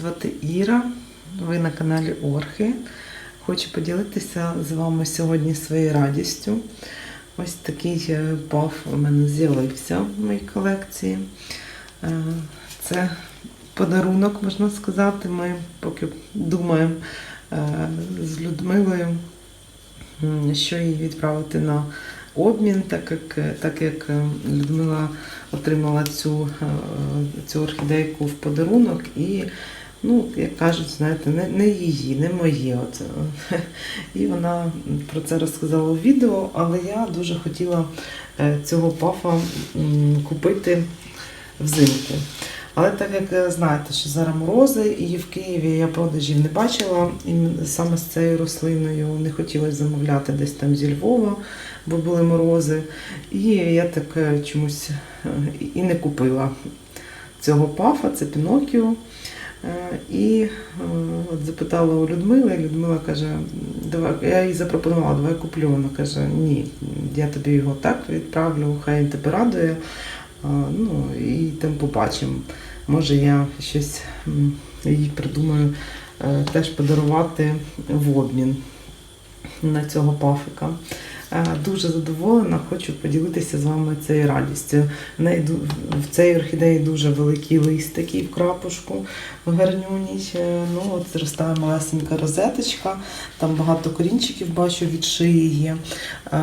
звати Іра. Ви на каналі Орхи. Хочу поділитися з вами сьогодні своєю радістю. Ось такий е, паф у мене з'явився в моїй колекції. Е, Це подарунок, можна сказати. Ми поки думаємо е, з Людмилою, що їй відправити на обмін, так як, так як е, Людмила отримала цю, е, цю орхідейку в подарунок і, ну, як кажуть, знаєте, не, не її, не моє. От. І вона про це розказала у відео, але я дуже хотіла е, цього пафа купити взимку. Але так як е, знаєте, що зараз морози, і в Києві я продажів не бачила і саме з цією рослиною не хотілося замовляти десь там зі Львова, бо були морози. І я так е, чомусь е, і не купила цього пафа, це Пінокіо. І от запитала у Людмили, і Людмила каже, давай, я їй запропонувала, давай куплю. Вона каже, ні, я тобі його так відправлю, хай він тебе радує. Ну і там побачимо. Може я щось їй придумаю е, теж подарувати в обмін на цього пафика. Е, Дуже задоволена, хочу поділитися з вами цією радістю. В цій орхідеї дуже великий лист такий в крапушку в гарнюній. Е, Ну, от зростає малесенька розеточка, там багато корінчиків бачу від шиї є. Е,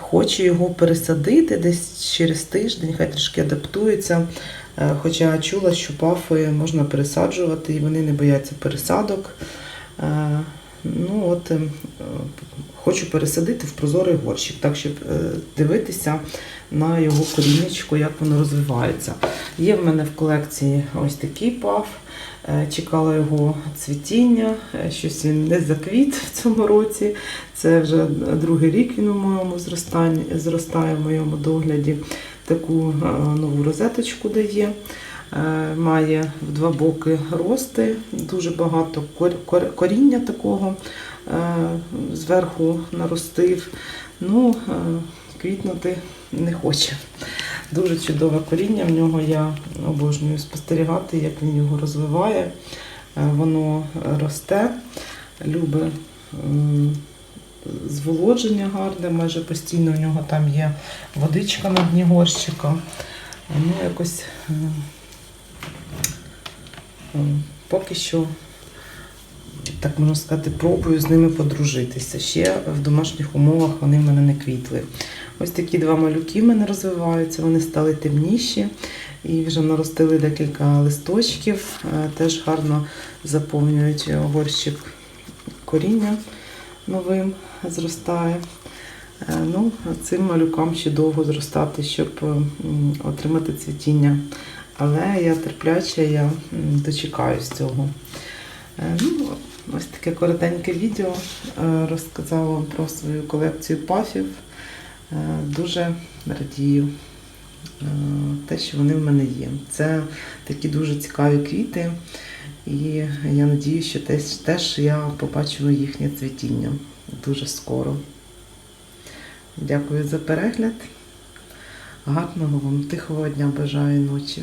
Хочу його пересадити десь через тиждень, хай трішки адаптується. Е, Хоча чула, що пафи можна пересаджувати і вони не бояться пересадок. Ну от е, хочу пересадити в прозорий горщик, так щоб е, дивитися на його корінечко, як воно розвивається. Є в мене в колекції ось такий паф. Е, Чекала його цвітіння, щось він не заквіт в цьому році. Це вже другий рік він у моєму зростає в моєму догляді. Таку нову розеточку дає. Е, Має в два боки рости, дуже багато кор- кор- коріння такого е, зверху наростив. Ну, е, квітнути не хоче. Дуже чудове коріння в нього. Я обожнюю спостерігати, як він його розвиває. Воно росте, любить зволодження гарне, майже постійно в нього там є водичка на дні горщика. Ну, якось поки що, так можна сказати, пробую з ними подружитися. Ще в домашніх умовах вони в мене не квітли. Ось такі два малюки в мене розвиваються, вони стали темніші і вже наростили декілька листочків, е, теж гарно заповнюють горщик коріння новим зростає. Е, Ну, цим малюкам ще довго зростати, щоб отримати цвітіння. Але я терпляча, я дочекаюсь цього. Е, Ну, ось таке коротеньке відео. Е, Розказала вам про свою колекцію пафів. Е, Дуже радію те, що вони в мене є. Це такі дуже цікаві квіти. І я надію, що теж я побачу їхнє цвітіння дуже скоро. Дякую за перегляд. Гарного вам тихого дня бажаю ночі.